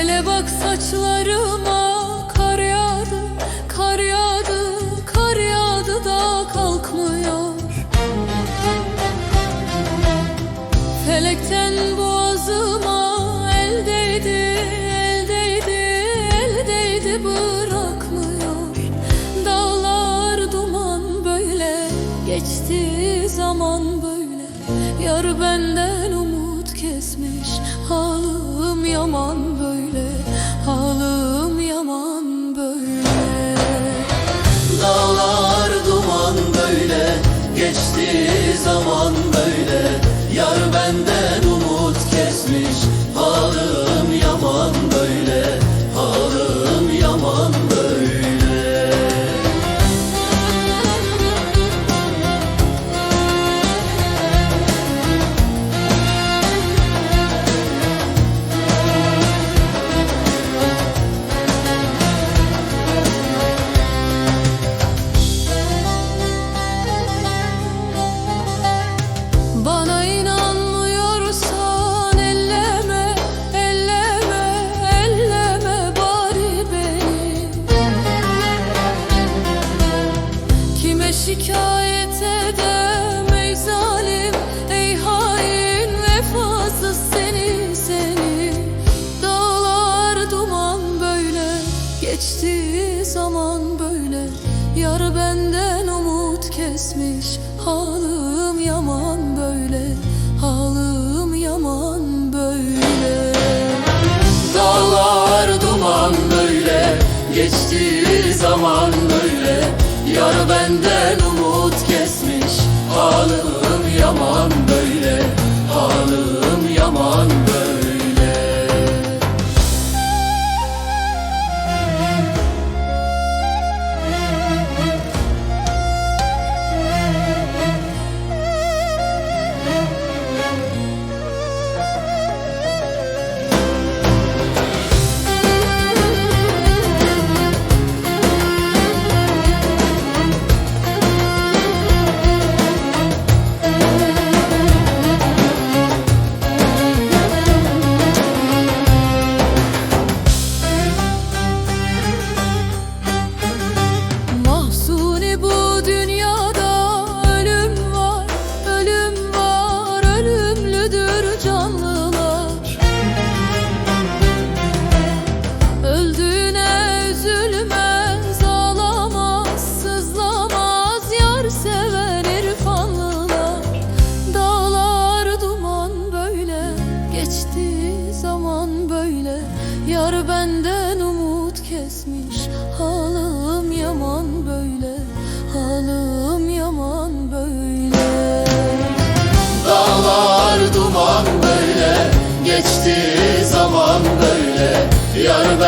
Saçlarıma kar yağdı, kar yağdı, kar yağdı da kalkmıyor. Felekten boğazıma el değdi, el değdi, el değdi bırakmıyor. Dağlar duman böyle, geçti zaman böyle. Yar benden umut kesmiş, halim yaman böyle Geçti zaman şikayet edem ey zalim, ey hain vefasız seni seni. Dağlar duman böyle, geçti zaman böyle. Yar benden umut kesmiş, halim yaman böyle. Halim yaman böyle. Dağlar duman böyle Geçti zaman böyle. Yar benden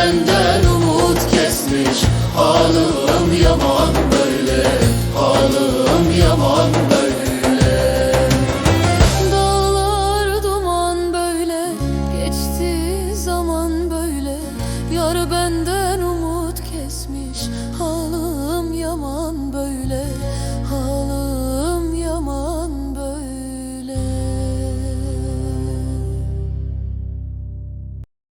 benden umut kesmiş Halim yaman böyle Halim yaman böyle. Dağlar duman böyle, geçti zaman böyle. Yar benden